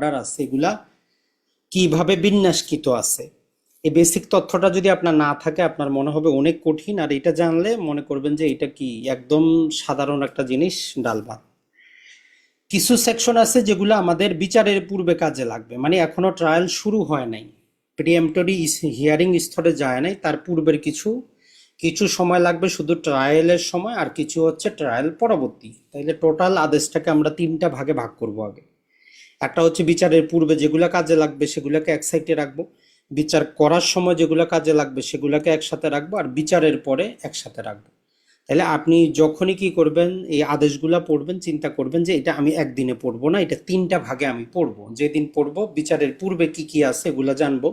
Order আছে এগুলা কীভাবে বিন্যাসকৃত আছে? এই বেসিক তথ্যটা যদি আপনার না থাকে, আপনার মনে হবে অনেক কঠিন। আর এটা জানলে মনে করবেন যে এটা কি একদম সাধারণ একটা জিনিস, ডাল ভাত। কিছু সেকশন আছে যেগুলো আমাদের বিচারের পূর্বে কাজে লাগবে। মানে এখনও ট্রায়াল শুরু হয় নাই। প্রিএমটরি হিয়ারিং স্তরে যায় নাই, তার পূর্বের কিছু। কিছু সময় লাগবে শুধু ট্রায়ালের সময়, আর কিছু হচ্ছে ট্রায়াল পরবর্তী। তাইলে টোটাল আদেশটাকে আমরা তিনটা ভাগে ভাগ করব আগে। একটা হচ্ছে বিচারের পূর্বে যেগুলো কাজে লাগবে সেগুলোকে এক সাইডে রাখব। বিচার করার সময় যেগুলো কাজে লাগবে সেগুলোকে একসাথে রাখব আর বিচারের পরে একসাথে রাখব। তাহলে আপনি যখনই কি করবেন, এই আদেশগুলা পড়বেন, চিন্তা করবেন যে এটা আমি একদিনে পড়ব না, এটা তিনটা ভাগে আমি পড়ব। যেদিন পড়ব, বিচারের পূর্বে কি কি আছে এগুলা জানব।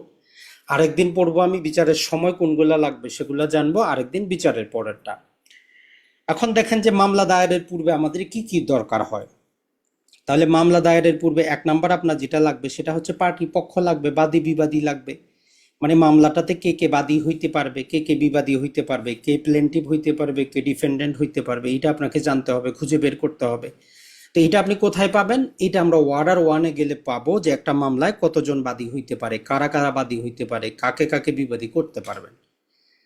আরেকদিন পড়ব আমি বিচারের সময় কোনগুলা লাগবে সেগুলো জানব, আরেকদিন বিচারের পরেরটা। এখন দেখেন যে মামলা দায়েরের পূর্বে আমাদের কি কি দরকার হয়। তাহলে মামলা দায়েরের পূর্বে এক নাম্বার আপনার যেটা লাগবে সেটা হচ্ছে পার্টি পক্ষ লাগবে, বাদী বিবাদী লাগবে। মানে মামলাটাতে কে কে বাদী হইতে পারবে, কে কে বিবাদী হইতে পারবে, কে প্লেন্টিভ হইতে পারবে, কে ডিফেন্ডেন্ট হইতে পারবে, এটা আপনাকে জানতে হবে, খুঁজে বের করতে হবে। তো এটা আপনি কোথায় পাবেন? এটা আমরা ওয়ার্ডার ওয়ানে গেলে পাবো যে একটা মামলায় কতজন বাদী হইতে পারে, কারা কারা বাদী হইতে পারে, কাকে কাকে বিবাদী করতে পারবেন।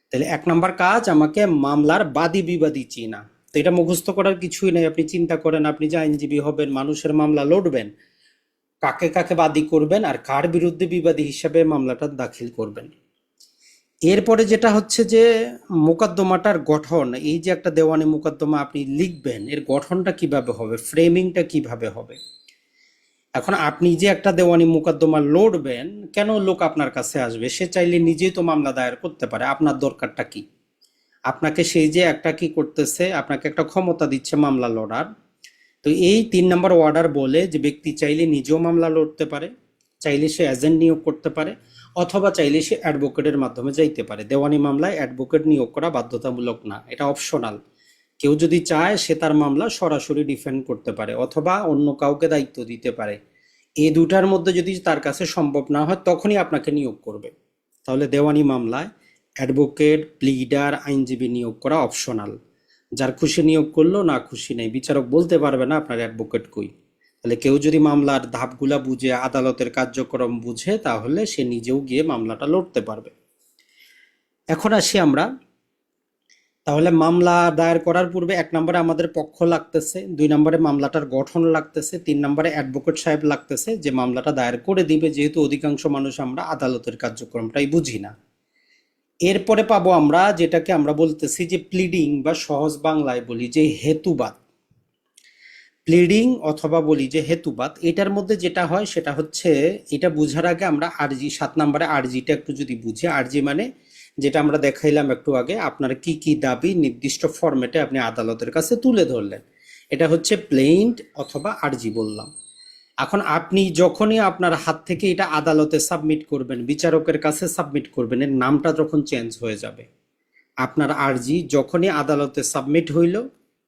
তাহলে এক নাম্বার কাজ আমাকে মামলার বাদী বিবাদী চিনা। তো এটা মুখস্থ করার কিছুই নেই। আপনি চিন্তা করেন, আপনি যে আইনজীবী হবেন, মানুষের মামলা লড়বেন, কাকে কাকে বাদী করবেন আর কার বিরুদ্ধে বিবাদী হিসাবে মামলাটা দাখিল করবেন। এরপরে যেটা হচ্ছে যে, মোকদ্দমাটার গঠন, এই যে একটা দেওয়ানি মোকদ্দমা আপনি লিখবেন, এর গঠনটা কীভাবে হবে, ফ্রেমিংটা কীভাবে হবে? এখন আপনি যে একটা দেওয়ানি মোকদ্দমা লড়বেন, কেন লোক আপনার কাছে আসবে? সে চাইলে নিজেই তো মামলা দায়ের করতে পারে। আপনার দরকারটা কি? আপনাকে সেই যে একটা কি করতেছে, আপনাকে একটা ক্ষমতা দিচ্ছে মামলা লড়ার। তো এই তিন নম্বর অর্ডার বলে যে ব্যক্তি চাইলে নিজেও মামলা লড়তে পারে, চাইলে সে এজেন্ট নিয়োগ করতে পারে, অথবা চাইলে সে অ্যাডভোকেটের মাধ্যমে যাইতে পারে। দেওয়ানি মামলায় অ্যাডভোকেট নিয়োগ করা বাধ্যতামূলক না, এটা অপশনাল কেউ যদি চায়, সে তার মামলা সরাসরি ডিফেন্ড করতে পারে, অথবা অন্য কাউকে দায়িত্ব দিতে পারে। এই দুটার মধ্যে যদি তার কাছে সম্ভব না হয়, তখনই আপনাকে নিয়োগ করবে। তাহলে দেওয়ানি মামলায় অ্যাডভোকেট, প্লিডার, আইনজীবী নিয়োগ করা অপশনাল। যার খুশি নিয়োগ করল, না খুশি নেই। বিচারক বলতে পারবে না, আপনার অ্যাডভোকেট কই? তাহলে কেউ যদি মামলার ধাপগুলা বুঝে, আদালতের কার্যক্রম বুঝে, তাহলে সে নিজেও গিয়ে মামলাটা লড়তে পারবে। এখন আসি আমরা। তাহলে মামলা দায়ের করার পূর্বে এক নম্বরে আমাদের পক্ষ লাগতেছে, দুই নম্বরে মামলাটার গঠন লাগতেছে, তিন নম্বরে অ্যাডভোকেট সাহেব লাগতেছে যে মামলাটা দায়ের করে দিবে। যেহেতু অধিকাংশ মানুষ আমরা আদালতের কার্যক্রমটাই বুঝি না। এরপরে পাবো আমরা যেটাকে আমরা বলতেছি যে প্লিডিং বা সহজ বাংলায় বলি যে হেতুবাদ। প্লিডিং অথবা বলি যে হেতুবাদ, এটার মধ্যে যেটা হয় সেটা হচ্ছে, এটা বুঝার আগে আমরা আরজি, সাত নম্বরে আরজিটা একটু যদি বুঝি, আরজি মানে যেটা আমরা দেখাইলাম একটু আগে, আপনার কি কি দাবি নির্দিষ্ট ফরম্যাটে আপনি আদালতের কাছে তুলে ধরলেন। এটা হচ্ছে প্লেইন্ট অথবা আরজি বললাম। এখন আপনি যখনই আপনার হাত থেকে এটা আদালতে সাবমিট করবেন, বিচারকের কাছে সাবমিট করবেন, এর নামটা যখন চেঞ্জ হয়ে যাবে। আপনার আরজি যখনই আদালতে সাবমিট হইল,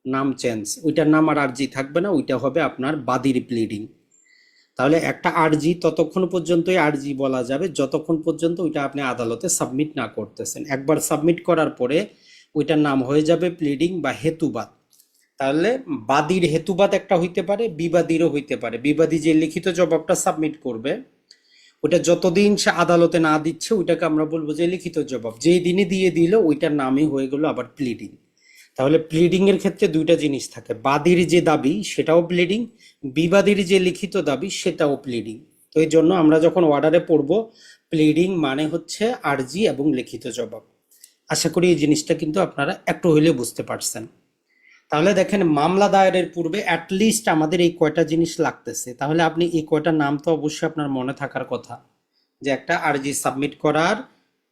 নাম চেঞ্জ। ওইটার নাম আর আরজি থাকবে না, ওইটা হবে আপনার বাদির প্লিডিং তাহলে একটা আরজি ততক্ষণ পর্যন্তই আরজি বলা যাবে, যতক্ষণ পর্যন্ত ওইটা আপনি আদালতে সাবমিট না করতেছেন। একবার সাবমিট করার পরে ওইটার নাম হয়ে যাবে প্লিডিং বা হেতুবাদ। তাহলে বাদীর হেতুবাদ একটা হইতে পারে, বিবাদীরও হইতে পারে। বিবাদী যে লিখিত জবাবটা সাবমিট করবে, ওটা যতদিন সে আদালতে না দিচ্ছে, ওইটাকে আমরা বলব যে লিখিত জবাব। যেই দিনই দিয়ে দিল, ওইটার নামই হয়ে গেল আবার প্লিডিং তাহলে প্লিডিং এর ক্ষেত্রে দুইটা জিনিস থাকে। বাদীর যে দাবি, সেটাও প্লিডিং বিবাদীর যে লিখিত দাবি, সেটাও প্লিডিং তো এই জন্য আমরা যখন অর্ডারে পড়ব প্লিডিং মানে হচ্ছে আরজি এবং লিখিত জবাব। আশা করি এই জিনিসটা কিন্তু আপনারা একটু হইলে বুঝতে পারছেন। তাহলে দেখেন মামলা দায়েরের পূর্বে অ্যাটলিস্ট আমাদের এই কয়টা জিনিস লাগতেছে। তাহলে আপনি এই কয়টা নাম তো অবশ্যই আপনার মনে থাকার কথা। যে একটা আরজি সাবমিট করার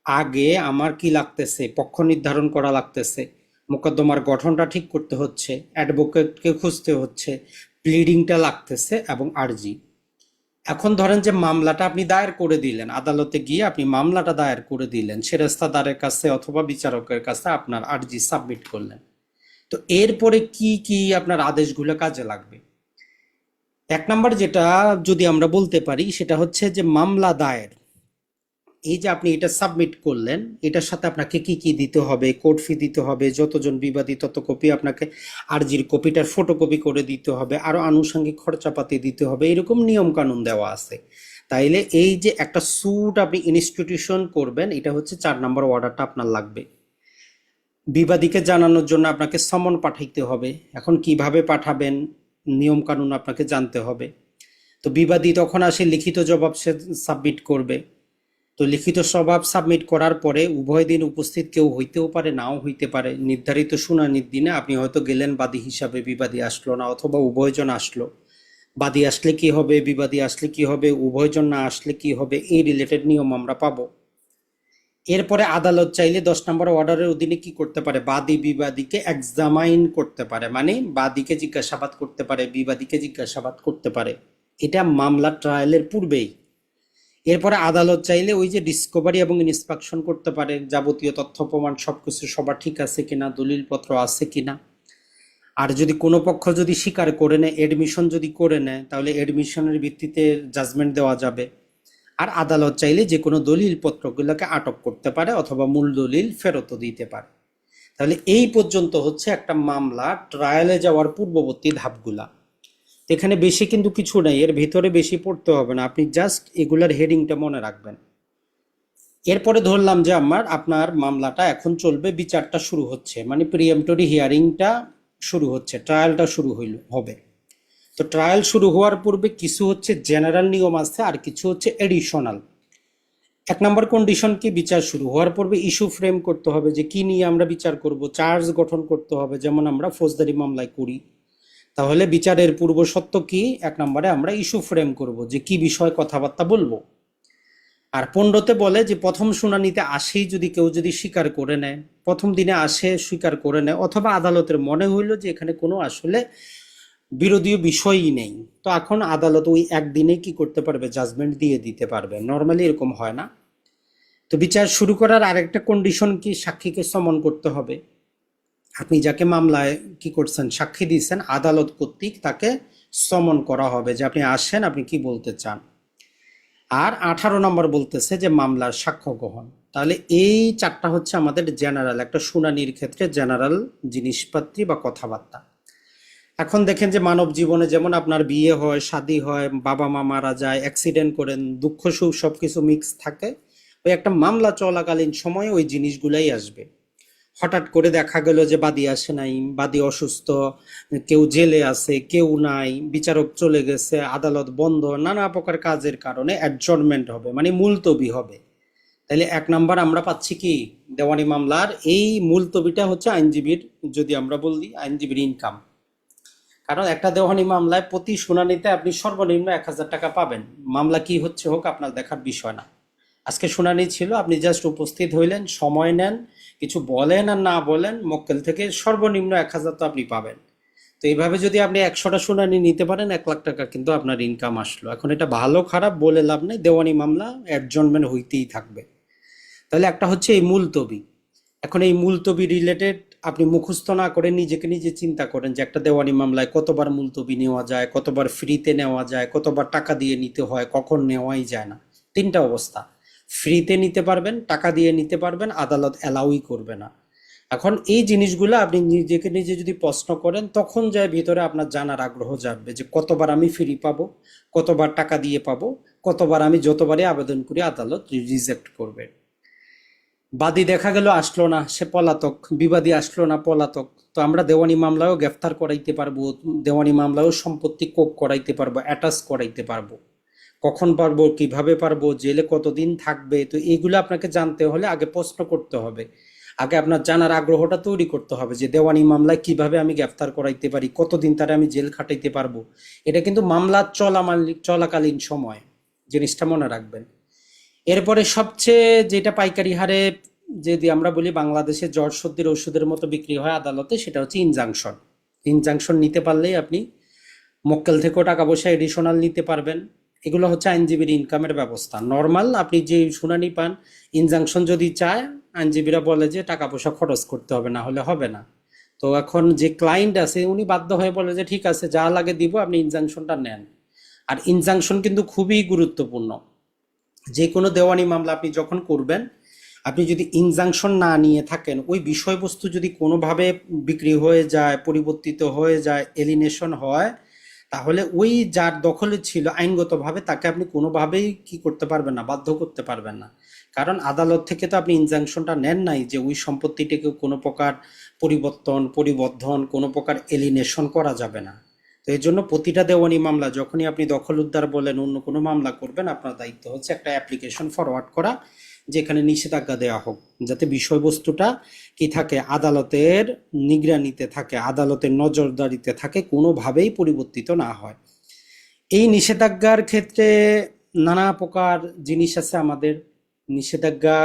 আগে আমার কি লাগতেছে, পক্ষ নির্ধারণ করা লাগতেছে, মোকদ্দমার গঠনটা ঠিক করতে হচ্ছে অ্যাডভোকেটকে খুঁজতে হচ্ছে প্লিডিংটা লাগতেছে এবং আরজি। এখন ধরেন যে মামলাটা আপনি দায়ের করে দিলেন, আদালতে গিয়ে আপনি মামলাটা দায়ের করে দিলেন সেরেস্তাদারের কাছে অথবা বিচারকের কাছে আপনার আরজি সাবমিট করলেন। তো এরপরে কি কি আপনার আদেশগুলো কাজে লাগবে? এক নাম্বার যেটা যদি আমরা বলতে পারি, সেটা হচ্ছে যে মামলা দায়ের। এই যে আপনি এটা সাবমিট করলেন, এটার সাথে আপনাকে কি কি দিতে হবে? কোড ফি দিতে হবে, যতজন বিবাদী তত কপি আপনাকে আরজির কপিটার ফটোকপি করে দিতে হবে আরও আনুষঙ্গিক খরচাপাতি দিতে হবে, এরকম নিয়ম কানুন দেওয়া আছে। তাইলে এই যে একটা স্যুট আপনি ইনস্টিটিউশন করবেন, এটা হচ্ছে চার নম্বর অর্ডারটা আপনার লাগবে। বিবাদীকে জানানোর জন্য আপনাকে সমন পাঠাইতে হবে। এখন কীভাবে পাঠাবেন? নিয়ম কানুন আপনাকে জানতে হবে। তো বিবাদী তখন আসে লিখিত জবাব সে সাবমিট করবে। তো লিখিত জবাব সাবমিট করার পরে উভয় দিন উপস্থিত কেউ হইতেও পারে, নাও হইতে পারে। নির্ধারিত শুনানির দিনে আপনি হয়তো গেলেন বাদী হিসাবে বিবাদী আসলো না অথবা উভয়জন আসলো। বাদী আসলে কি হবে? বিবাদী আসলে কি হবে? উভয়জন না আসলে কি হবে? এই রিলেটেড নিয়ম আমরা পাবো। এরপরে আদালত চাইলে দশ নম্বর অর্ডারের অধীনে কি করতে পারে? বাদী বিবাদীকে এক্সামাইন করতে পারে। মানে বাদীকে জিজ্ঞাসাবাদ করতে পারে, বিবাদীকে জিজ্ঞাসাবাদ করতে পারে। এটা মামলা ট্রায়ালের পূর্বেই। এরপরে আদালত চাইলে ওই যে ডিসকভারি এবং ইন্সপেকশন করতে পারে, যাবতীয় তথ্য, প্রমাণ সব কিছু সবার ঠিক আছে কিনা, দলিলপত্র আছে কিনা। আর যদি কোনো পক্ষ যদি স্বীকার করে নেয় এডমিশন যদি করে নেয়, তাহলে এডমিশনের ভিত্তিতে জাজমেন্ট দেওয়া যাবে। আর আদালত চাইলে যে কোনো দলিল পত্রগুলোকে আটক করতে পারে অথবা মূল দলিল ফেরতও দিতে পারে। তাহলে এই পর্যন্ত হচ্ছে একটা মামলা ট্রায়ালে যাওয়ার পূর্ববর্তী ধাপগুলা। এখানে বেশি কিন্তু কিছু নাই, এর ভিতরে বেশি পড়তে হবে না, আপনি জাস্ট এগুলার হেডিংটা মনে রাখবেন। এরপরে ধরলাম যে আমার, আপনার মামলাটা এখন চলবে, বিচারটা শুরু হচ্ছে মানে প্রিএমটরি হিয়ারিংটা শুরু হচ্ছে ট্রায়ালটা শুরু হইল, হবে। তো ট্রায়াল শুরু হওয়ার পূর্বে কিছু হচ্ছে জেনারেল নিয়ম আছে আর কিছু হচ্ছে এডিশনাল এক নম্বর কন্ডিশন কি? বিচার শুরু হওয়ার পূর্বে ইস্যু ফ্রেম করতে হবে যে কি নিয়ে আমরা বিচার করব চার্জ গঠন করতে হবে, যেমন আমরা ফৌজদারি মামলায় করি। তাহলে বিচারের পূর্ব সত্য কি? এক নম্বরে আমরা ইস্যু ফ্রেম করব যে কি বিষয়ে কথাবার্তা বলব। আর পণ্ডতে বলে যে প্রথম শুনানিতে আসেই যদি কেউ যদি স্বীকার করে নেয়, প্রথম দিনে আসে, স্বীকার করে নেয়, অথবা আদালতের মনে হইল যে এখানে কোনো আসলে বিরোধীয় বিষয়ই নেই। তো এখন আদালত ওই একদিনে কি করতে পারবে? জাজমেন্ট দিয়ে দিতে পারবে। নর্মালি এরকম হয় না। তো বিচার শুরু করার আরেকটা কন্ডিশন কি? সাক্ষীকে সমন করতে হবে। আপনি যাকে মামলায় কি করছেন, সাক্ষী দিয়েছেন, আদালত কর্তৃক তাকে সমন করা হবে যে আপনি আসেন, আপনি কি বলতে চান? আর আঠারো নম্বর বলতেছে যে মামলার সাক্ষ্য গ্রহণ। তাহলে এই চারটা হচ্ছে আমাদের জেনারেল একটা শুনানির ক্ষেত্রে জেনারেল জিনিসপাত্রী বা কথাবার্তা। এখন দেখেন যে মানব জীবনে যেমন আপনার বিয়ে হয়, শাদী হয় বাবা মা মারা যায় অ্যাক্সিডেন্ট করেন, দুঃখ, সুখ সবকিছু মিক্স থাকে, ওই একটা মামলা চলাকালীন সময়ে ওই জিনিসগুলাই আসবে। হঠাৎ করে দেখা গেল যে বাদী আসে নাই, বাদী অসুস্থ, কেউ জেলে আছে, কেউ নাই, বিচারক চলে গেছে, আদালত বন্ধ, নানা প্রকার কাজের কারণে অ্যাডজর্নমেন্ট হবে মানে মুলতবি হবে। তাহলে এক নাম্বার আমরা পাচ্ছি কি? দেওয়ানি মামলার এই মুলতবিটা হচ্ছে আইনজীবীর, যদি আমরা বলি, আইনজীবীর ইনকাম কারণ একটা দেওয়ানি মামলায় প্রতি শুনানিতে আপনি সর্বনিম্ন এক হাজার টাকা পাবেন। মামলা কি হচ্ছে হোক আপনার দেখার বিষয় না। আজকে শুনানি ছিল, আপনি জাস্ট উপস্থিত হইলেন, সময় নেন, কিছু বলেন আর না বলেন, মক্কেল থেকে সর্বনিম্ন এক হাজার তো আপনি পাবেন। তো এইভাবে যদি আপনি একশোটা শুনানি নিতে পারেন, এক লাখ টাকা কিন্তু আপনার ইনকাম আসলো। এখন এটা ভালো, খারাপ, বলে লাভ নেই, দেওয়ানি মামলা অ্যাডজনমেন্ট হইতেই থাকবে। তাহলে একটা হচ্ছে এই মুলতবি। এখন এই মুলতবি রিলেটেড আপনি মুখস্থ না করে নিজেকে নিজে চিন্তা করেন যে একটা দেওয়ানি মামলায় কতবার মুলতবি নেওয়া যায়, কতবার ফ্রিতে নেওয়া যায়, কতবার টাকা দিয়ে নিতে হয়, কখন নেওয়াই যায় না। তিনটা অবস্থা। ফ্রিতে নিতে পারবেন, টাকা দিয়ে নিতে পারবেন, আদালত অ্যালাউই করবে না। এখন এই জিনিসগুলো আপনি নিজেকে নিজে যদি প্রশ্ন করেন, তখন যায় ভিতরে আপনার জানার আগ্রহ জাগবে যে কতবার আমি ফ্রি পাবো, কতবার টাকা দিয়ে পাবো, কতবার আমি যতবারই আবেদন করি আদালত রিজেক্ট করবে। বাদী দেখা গেল, আসলো না, সে পলাতক, বিবাদী আসলো না, পলাতক। তো আমরা দেওয়ানি মামলায়ও গ্রেফতার করাইতে পারব, দেওয়ানি মামলায়ও সম্পত্তি কোপ করাইতে পারব, অ্যাটাচ করাইতে পারব। কখন পারব, কীভাবে পারব, জেলে কতদিন থাকবে, তো এইগুলো আপনাকে জানতে হলে আগে প্রশ্ন করতে হবে। আগে আপনার জানার আগ্রহটা তৈরি করতে হবে যে দেওয়ানি মামলায় কীভাবে আমি গ্রেফতার করাইতে পারি, কতদিন তারা আমি জেল খাটাইতে পারব। এটা কিন্তু মামলা চলামাল, চলাকালীন সময়। জিনিসটা মনে রাখবেন। এরপরে সবচেয়ে যেটা পাইকারি হারে যদি আমরা বলি বাংলাদেশে জ্বর সর্দির ওষুধের মতো বিক্রি হয় আদালতে, সেটা হচ্ছে ইনজাংশন। ইনজাংশন নিতে পারলেই আপনি মক্কেল থেকেও টাকা পয়সা এডিশনাল নিতে পারবেন। এগুলো হচ্ছে আইনজীবীর ইনকামের ব্যবস্থা। নর্মাল আপনি যে শুনানি পান, ইনজাংশন যদি চায়, আইনজীবীরা বলে যে টাকা পয়সা খরচ করতে হবে, না হলে হবে না। তো এখন যে ক্লায়েন্ট আছে, উনি বাধ্য হয়ে বলে যে, ঠিক আছে, যা লাগে দিব, আপনি ইনজাংশনটা নেন। আর ইনজাংশন কিন্তু খুবই গুরুত্বপূর্ণ। যে কোনো দেওয়ানি মামলা আপনি যখন করবেন, আপনি যদি ইনজাংশন না নিয়ে থাকেন, ওই বিষয়বস্তু যদি কোনোভাবে বিক্রি হয়ে যায়, পরিবর্তিত হয়ে যায় এলিনেশন হয়, তাহলে ওই যার দখলে ছিল, আইনগতভাবে তাকে আপনি কোনোভাবেই কি করতে পারবেন না, বাধ্য করতে পারবেন না। কারণ আদালত থেকে তো আপনি ইনজাংশনটা নেন নাই যে ওই সম্পত্তিটিকে কোনো প্রকার পরিবর্তন, পরিবর্ধন, কোনো প্রকার এলিনেশন করা যাবে না। এই জন্য প্রতিটা দেওয়ানি মামলা, যখনই আপনি দখল উদ্ধার বলেন, অন্য কোনো মামলা করবেন, আপনার দায়িত্ব হচ্ছে একটা অ্যাপ্লিকেশন ফরওয়ার্ড করা, যেখানে নিষেধাজ্ঞা দেওয়া হোক, যাতে বিষয়বস্তুটা কি থাকে, আদালতের নিগরানিতে থাকে, আদালতের নজরদারিতে থাকে, কোনোভাবেই পরিবর্তিত না হয়। এই নিষেধাজ্ঞার ক্ষেত্রে নানা প্রকার জিনিস আছে আমাদের। নিষেধাজ্ঞা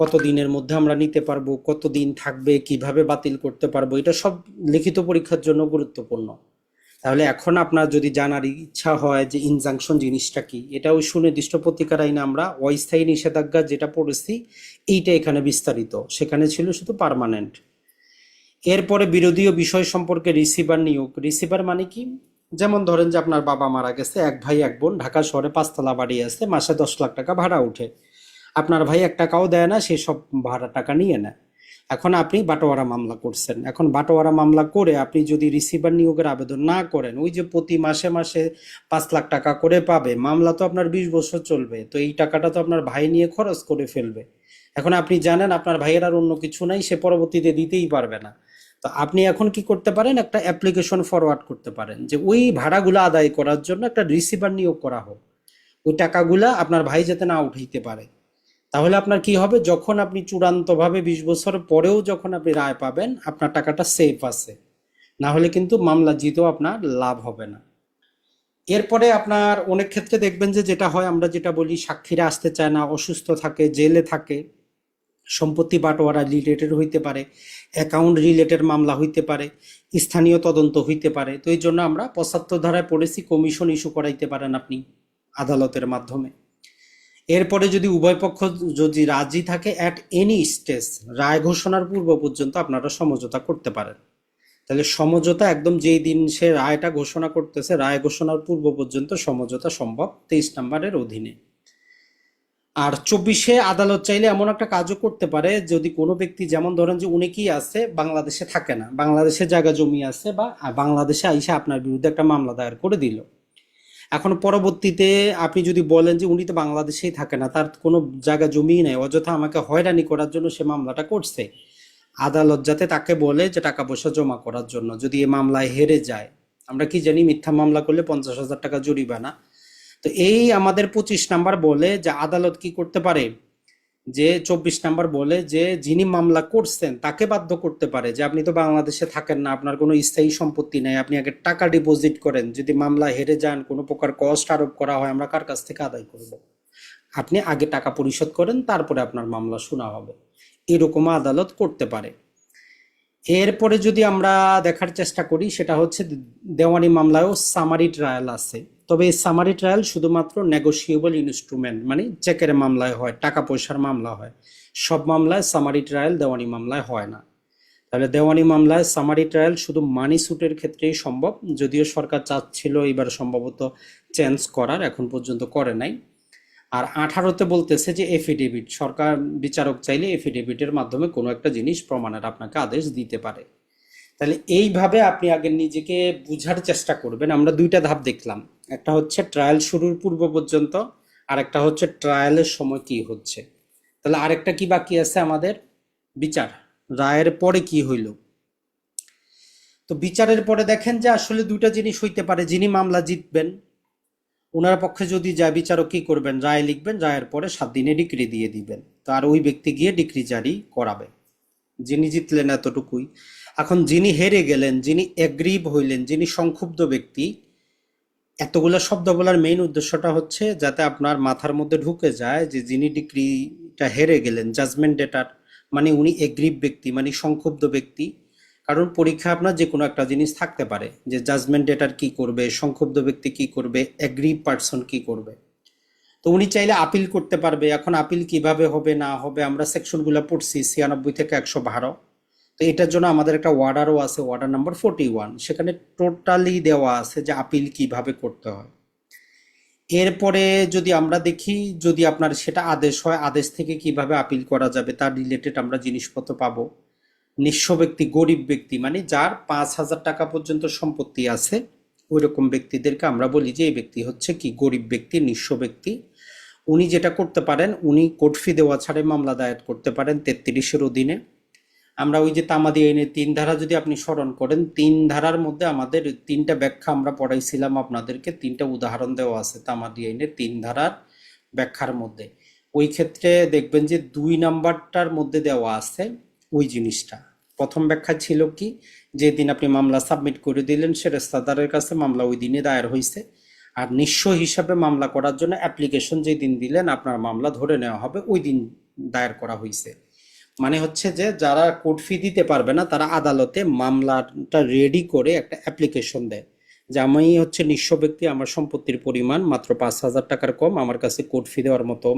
কত দিনের মধ্যে আমরা নিতে পারব কত দিন থাকবে, কীভাবে বাতিল করতে পারব, এটা সব লিখিত পরীক্ষার জন্য গুরুত্বপূর্ণ। তাহলে এখন আপনার যদি জানার ইচ্ছা হয় যে ইনজাংশন জিনিসটা কি এটা ওই সুনির্দিষ্ট প্রতিকার আইনে আমরা অস্থায়ী নিষেধাজ্ঞা যেটা পড়েছি, এইটা এখানে বিস্তারিত। সেখানে ছিল শুধু পার্মানেন্ট এরপরে বিরোধীয় বিষয় সম্পর্কে রিসিভার নিয়োগ। রিসিভার মানে কি? যেমন ধরেন যে আপনার বাবা মারা গেছে, এক ভাই, এক বোন, ঢাকা শহরে পাঁচতলা বাড়ি আছে, মাসে দশ লাখ টাকা ভাড়া উঠে আপনার ভাই এক টাকাও দেয় না সেই সব ভাড়া টাকা নিয়ে নেয়। এখন আপনি বাটোয়ারা মামলা করছেন। এখন বাটোয়ারা মামলা করে আপনি যদি রিসিভার নিয়োগের আবেদন না করেন, ওই যে প্রতি মাসে মাসে পাঁচ লাখ টাকা করে পাবে, মামলা তো আপনার বিশ বছর চলবে, তো এই টাকাটা তো আপনার ভাই নিয়ে খরচ করে ফেলবে। এখন আপনি জানেন আপনার ভাইয়ের আর অন্য কিছু নাই, সে পরবর্তীতে দিতেই পারবে না। তো আপনি এখন কি করতে পারেন, একটা অ্যাপ্লিকেশন ফরওয়ার্ড করতে পারেন, যে ওই ভাড়াগুলো আদায় করার জন্য একটা রিসিভার নিয়োগ করা হোক। ওই টাকাগুলা আপনার ভাই যাতে না উঠাইতে পারে। তাহলে আপনার কি হবে? যখন আপনি চূড়ান্তভাবে বিশ বছর পরেও যখন আপনি রায় পাবেন, আপনার টাকাটা সেফ আছে। না হলে কিন্তু মামলা জিতেও আপনার লাভ হবে না। এরপরে আপনার অনেক ক্ষেত্রে দেখবেন যে যেটা হয়, আমরা যেটা বলি, সাক্ষীরা আসতে চায় না, অসুস্থ থাকে, জেলে থাকে। সম্পত্তি বাটোয়ারা রিলেটেড হইতে পারে অ্যাকাউন্ট রিলেটেড মামলা হইতে পারে, স্থানীয় তদন্ত হইতে পারে। তো এই জন্য আমরা পঁচাত্তর ধারায় পড়েছি কমিশন ইস্যু করাইতে পারেন আপনি আদালতের মাধ্যমে। এরপরে যদি উভয় পক্ষ যদি রাজি থাকে অ্যাট এনি স্টেজ রায় ঘোষণার পূর্ব পর্যন্ত আপনারা সমঝোতা করতে পারেন। তাহলে সমঝোতা একদম যেই দিন সে রায়টা ঘোষণা করতেছে, রায় ঘোষণার পূর্ব পর্যন্ত সমঝোতা সম্ভব তেইশ নম্বরের অধীনে। আর চব্বিশে আদালত চাইলে এমন একটা কাজও করতে পারে, যদি কোনো ব্যক্তি যেমন ধরেন যে উনি কি আছে, বাংলাদেশে থাকে না, বাংলাদেশে জায়গা জমি আছে বা বাংলাদেশে আইসা আপনার বিরুদ্ধে একটা মামলা দায়ের করে দিল। এখন পরবর্তীতে আপনি যদি বলেন যে উনি তো বাংলাদেশেই থাকে না, তার কোনো জায়গা জমি নেই, অযথা আমাকে হয়রানি করার জন্য সে মামলাটা করছে। আদালত যাতে তাকে বলে যে টাকা পয়সা জমা করার জন্য যদি এ মামলায় হেরে যায়। আমরা কি জানি মিথ্যা মামলা করলে পঞ্চাশ হাজার টাকা জরিমানা। তো এই আমাদের পঁচিশ নাম্বার বলে যে আদালত কি করতে পারে? যে চব্বিশ নাম্বার বলে যে যিনি মামলা করছেন, তাকে বাধ্য করতে পারে যে আপনি তো বাংলাদেশে থাকেন না, আপনার কোনো স্থায়ী সম্পত্তি নেই, আপনি আগে টাকা ডিপোজিট করেন, যদি মামলা হেরে যান, কোনো প্রকার কস্ট আরোপ করা হয়, আমরা কার কাছ থেকে আদায় করব? আপনি আগে টাকা পরিশোধ করেন, তারপরে আপনার মামলা শোনা হবে। এরকম আদালত করতে পারে। এরপরে যদি আমরা দেখার চেষ্টা করি, সেটা হচ্ছে দেওয়ানি মামলায়ও সামারি ট্রায়াল আছে। তবে এই সামারি ট্রায়াল শুধুমাত্র নেগোসিয়েবল ইনস্ট্রুমেন্ট মানে চেকের মামলায় হয়, টাকা পয়সার মামলা হয়। সব মামলায় সামারি ট্রায়াল দেওয়ানি মামলায় হয় না। তাহলে দেওয়ানি মামলায় সামারি ট্রায়াল শুধু মানি সুটের ক্ষেত্রেই সম্ভব, যদিও সরকার চাচ্ছিল এবার সম্ভবত চেঞ্জ করার, এখন পর্যন্ত করে নাই। আর আঠারোতে বলতেছে যে এফিডেভিট সরকার বিচারক চাইলে এফিডেভিটের মাধ্যমে কোনো একটা জিনিস প্রমাণের আপনাকে আদেশ দিতে পারে। তাহলে এইভাবে আপনি আগে নিজেকে বুঝার চেষ্টা করবেন, আমরা দুইটা ধাপ দেখলাম। একটা হচ্ছে ট্রায়াল শুরুর পূর্ব পর্যন্ত আর একটা হচ্ছে ট্রায়ালের সময় কি হচ্ছে। তাহলে আরেকটা কি বাকি আছে আমাদের? বিচার। রায়ের পরে কি হইল? তো বিচারের পরে দেখেন যে আসলে দুইটা জিনিস হইতে পারে, যিনি মামলা জিতবেন ওনার পক্ষে যদি যায় বিচারক কি করবেন? রায় লিখবেন, রায়ের পরে সাত দিনে ডিক্রি দিয়ে দিবেন। তো আর ওই ব্যক্তি গিয়ে ডিক্রি জারি করাবে। যিনি জিতলেন এতটুকুই। এখন যিনি হেরে গেলেন, যিনি এগ্রিভ হইলেন, যিনি সংক্ষুব্ধ ব্যক্তি এতগুলো শব্দ বলার মেইন উদ্দেশ্যটা হচ্ছে যাতে আপনার মাথার মধ্যে ঢুকে যায় যে যিনি ডিগ্রিটা হেরে গেলেন জাজমেন্ট ডেটার মানে উনি এগ্রিভ ব্যক্তি মানে সংক্ষুব্ধ ব্যক্তি। কারণ পরীক্ষা আপনার যে কোনো একটা জিনিস থাকতে পারে, যে জাজমেন্ট ডেটার কি করবে, সংক্ষুব্ধ ব্যক্তি কি করবে এগ্রিভ পার্সন কি করবে। তো উনি চাইলে আপিল করতে পারবে, এখন আপিল কীভাবে হবে, না হবে, আমরা সেকশনগুলো পড়ছি, ছিয়ানব্বই থেকে একশো বারো। তো এটার জন্য আমাদের একটা ওয়ার্ডারও আছে ওয়ার্ডার নাম্বার ফোর্টি ওয়ান সেখানে টোটালি দেওয়া আছে যে আপিল কীভাবে করতে হয়। এরপরে যদি আমরা দেখি, যদি আপনার সেটা আদেশ হয়, আদেশ থেকে কীভাবে আপিল করা যাবে, তার রিলেটেড আমরা জিনিসপত্র পাবো। নিঃস্ব ব্যক্তি, গরিব ব্যক্তি মানে যার পাঁচ হাজার টাকা পর্যন্ত সম্পত্তি আছে ওই রকম ব্যক্তিদেরকে আমরা বলি যে এই ব্যক্তি হচ্ছে কি, গরিব ব্যক্তি, নিঃস্ব ব্যক্তি। উনি যেটা করতে পারেন, উনি কোর্ট ফি দেওয়া ছাড়াই মামলা দায়ের করতে পারেন তেত্রিশের অধীনে। আমরা ওই যে তামাদি আইনের তিন ধারা যদি আপনি স্মরণ করেন, তিন ধারার মধ্যে আমাদের তিনটা ব্যাখ্যা আমরা পড়াইছিলাম আপনাদেরকে। তিনটা উদাহরণ দেওয়া আছে তামাদি আইনের তিন ধারার ব্যাখ্যার মধ্যে। ওই ক্ষেত্রে দেখবেন যে দুই নাম্বারটার মধ্যে দেওয়া আছে ওই জিনিসটা। প্রথম ব্যাখ্যা ছিল কি, যেদিন আপনি মামলা সাবমিট করে দিলেন সে রেস্তাদারের কাছে মামলা ওই দিনে দায়ের হয়েছে আর নিঃস্ব হিসাবে মামলা করার জন্য অ্যাপ্লিকেশন যে দিন দিলেন, আপনার মামলা ধরে নেওয়া হবে, ওই দিন দায়ের করা হয়েছে মানে হচ্ছে যে যারা কোর্ট ফি দিতে পারবে না, তারা আদালতে মামলাটা রেডি করে একটা অ্যাপ্লিকেশন দেয়। যে আমি হচ্ছে নিঃস্ব ব্যক্তি, আমার সম্পত্তির পরিমাণ মাত্র পাঁচ হাজার টাকার কম, আমার কাছে কোর্ট ফি দেওয়ার মতো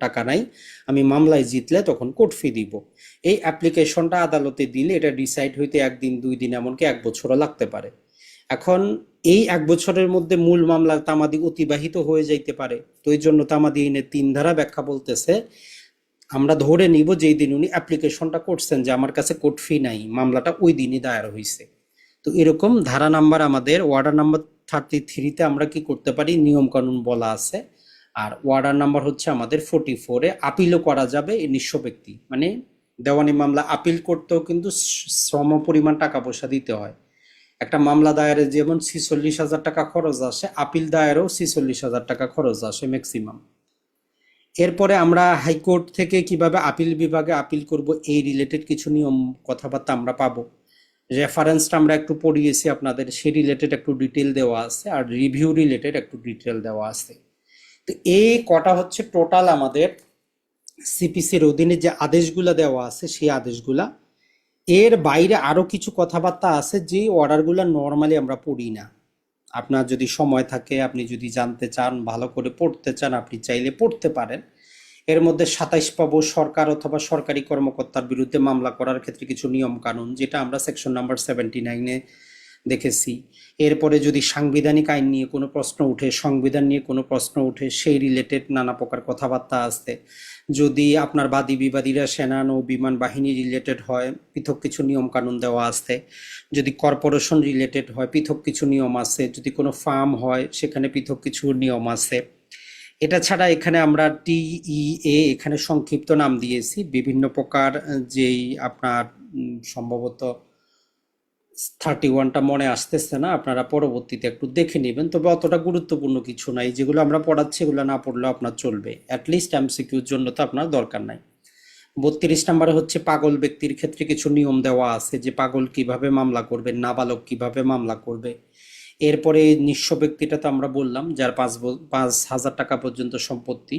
টাকা নাই, আমি মামলায় জিতলে তখন কোর্ট ফি দিব। এই অ্যাপ্লিকেশনটা আদালতে দিলে এটা ডিসাইড হইতে একদিন, দুই দিন, এমনকি এক বছরও লাগতে পারে। এখন এই এক বছরের মধ্যে মূল মামলা তামাদি অতিবাহিত হয়ে যাইতে পারে। তো এই জন্য তামাদি আইনের তিন ধারা ব্যাখ্যা বলতেছে আমরা ধরে নিব যেই দিন উনি অ্যাপ্লিকেশনটা করছেন যে আমার কাছে কোর্ট ফি নাই, মামলাটা ওই দিনই দায়ের হয়েছে তো এরকম ধারা নাম্বার আমাদের ওয়ার্ডার নাম্বার থার্টি থ্রিতে আমরা কি করতে পারি? নিয়ম কানুন বলা আছে। আর ওয়ার্ডার নাম্বার হচ্ছে আমাদের ফোর্টি ফোরে আপিলও করা যাবে এই নিঃস্ব ব্যক্তি। মানে দেওয়ানি মামলা আপিল করতেও কিন্তু সম পরিমাণ টাকা পয়সা দিতে হয়। একটা মামলা দায়েরে যেমন ছিচল্লিশ হাজার টাকা খরচ আসে, আপিল দায়েরও ছিচল্লিশ হাজার টাকা খরচ আসে ম্যাক্সিমাম এরপরে আমরা হাইকোর্ট থেকে কীভাবে আপিল বিভাগে আপিল করব এই রিলেটেড কিছু নিয়ম কথাবার্তা আমরা পাবো। রেফারেন্সটা আমরা একটু পড়িয়েছি আপনাদের সে রিলেটেড একটু ডিটেল দেওয়া আছে আর রিভিউ রিলেটেড একটু ডিটেল দেওয়া আছে। তো এই কটা হচ্ছে টোটাল আমাদের সিপিসির অধীনে যে আদেশগুলা দেওয়া আছে, সেই আদেশগুলা। এর বাইরে আরও কিছু কথাবার্তা আছে যে অর্ডারগুলো নর্মালি আমরা পড়ি না। আপনার যদি সময় থাকে, আপনি যদি জানতে চান, ভালো করে পড়তে চান, আপনি চাইলে পড়তে পারেন। এর মধ্যে সাতাইশ পাব সরকার অথবা সরকারি কর্মকর্তার বিরুদ্ধে মামলা করার ক্ষেত্রে কিছু নিয়ম কানুন যেটা আমরা সেকশন নাম্বার সেভেন্টি নাইনে দেখেছি। এরপরে যদি সাংবিধানিক আইন নিয়ে কোনো প্রশ্ন উঠে, সংবিধান নিয়ে কোনো প্রশ্ন উঠে, সেই রিলেটেড নানা প্রকার কথাবার্তা আসতে, যদি আপনার বাদী বিবাদীরা সেনা নৌ বিমান বাহিনী রিলেটেড হয়, পৃথক কিছু নিয়ম কানুন দেওয়া আসতে, যদি কর্পোরেশন রিলেটেড হয়, পৃথক কিছু নিয়ম আছে যদি কোনো ফার্ম হয়, সেখানে পৃথক কিছু নিয়ম আছে এটা ছাড়া এখানে আমরা টিইএ এখানে সংক্ষিপ্ত নাম দিয়েছি। বিভিন্ন প্রকার যেই আপনার সম্ভবত থার্টি ওয়ানটা মনে আসতেছে না, আপনারা পরবর্তীতে একটু দেখে নেবেন। তবে অতটা গুরুত্বপূর্ণ কিছু নাই, যেগুলো আমরা পড়াচ্ছি এগুলো না পড়লেও আপনার চলবে। অ্যাটলিস্ট এমসিকিউর জন্য তো আপনার দরকার নাই। বত্রিশ নম্বরে হচ্ছে পাগল ব্যক্তির ক্ষেত্রে কিছু নিয়ম দেওয়া আছে যে পাগল কীভাবে মামলা করবে, নাবালক কীভাবে মামলা করবে। এরপরে নিঃস্ব ব্যক্তিটা তো আমরা বললাম, যার পাঁচ পাঁচ হাজার টাকা পর্যন্ত সম্পত্তি।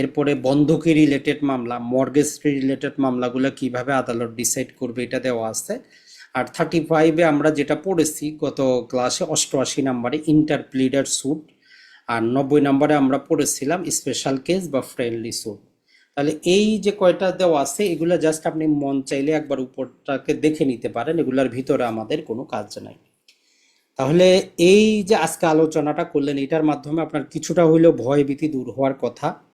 এরপরে বন্ধকি রিলেটেড মামলা মর্গেজ রিলেটেড মামলাগুলো কীভাবে আদালত ডিসাইড করবে এটা দেওয়া আছে। আর থার্টি ফাইভে আমরা যেটা পড়েছি, গত ক্লাসে অষ্টআশি নম্বরে ইন্টারপ্লিডার স্যুট আর নব্বই নম্বরে আমরা পড়েছিলাম স্পেশাল কেস বা ফ্রেন্ডলি স্যুট তাহলে এই যে কয়টা দেওয়া আছে, এগুলো জাস্ট আপনি মন চাইলে একবার উপরটাকে দেখে নিতে পারেন, এগুলোর ভিতরে আমাদের কোনো কাজ নাই। তাহলে এই যে আজকে আলোচনাটা করলেন, এটার মাধ্যমে আপনার কিছুটা হইলেও ভয় ভীতি দূর হওয়ার কথা।